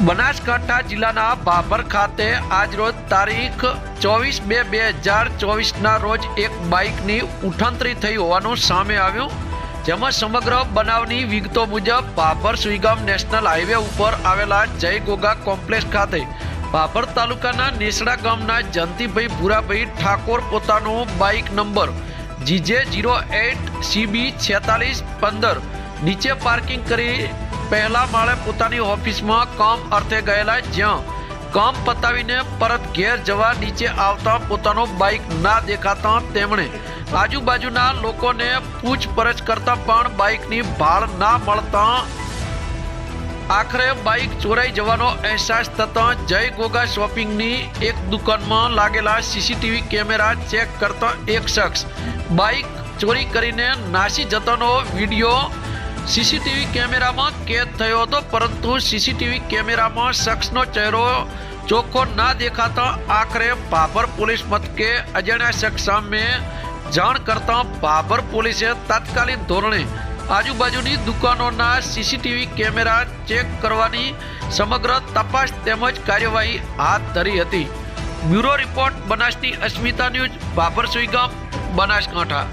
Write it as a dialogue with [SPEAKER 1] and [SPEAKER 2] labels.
[SPEAKER 1] બનાસકાંઠા જિલ્લાના બાબર ખાતે આજરોજ તારીખ ચોવીસ બે બે હજાર ચોવીસના રોજ એક બાઇકની ઉઠંતરી થઈ હોવાનું સામે આવ્યું, જેમાં સમગ્ર બનાવની વિગતો મુજબ બાબર સુઈગામ નેશનલ હાઈવે ઉપર આવેલા જય ગોગા કોમ્પ્લેક્સ ખાતે બાબર તાલુકાના નેસડા ગામના જંતીભાઈ ભૂરાભાઈ ઠાકોર પોતાનો bike number GJ zero eight CB છેતાલીસ પંદર નીચે પાર્કિંગ કરી પહેલા માળે પોતાની ઓફિસમાં કામ અર્થે ગયેલા જ્યાં કામ પતાવીને પરત ઘેર જવા નીચે આવતા પોતાનો બાઇક ના દેખાતા તેમણે આજુબાજુના લોકોને પૂછપરછ કરતા પણ બાઇકની ભાળ ના મળતા આખરે બાઇક ચોરાઈ જવાનો અહેસાસ થતાં જય ગોગા શોપિંગની એક દુકાનમાં લાગેલા સીસીટીવી કેમેરા ચેક કરતા એક શખ્સ બાઇક ચોરી કરીને નાસી જતાનો વીડિયો સીસીટીવી કેમેરામાં કેદ થયો હતો, પરંતુ સીસીટીવી કેમેરામાં શખ્સનો ચહેરો ચોખ્ખો ના દેખાતા આખરે બાબર પોલીસ મથકે અજાણ્યા શખ્સ સામે જાણ કરતા બાબર પોલીસે તાત્કાલિક ધોરણે આજુબાજુની દુકાનોના સીસીટીવી કેમેરા ચેક કરવાની સમગ્ર તપાસ તેમજ કાર્યવાહી હાથ ધરી હતી. બ્યુરો રિપોર્ટ, બનાસની અસ્મિતા ન્યૂઝ, બાબર સુઈગામ, બનાસકાંઠા.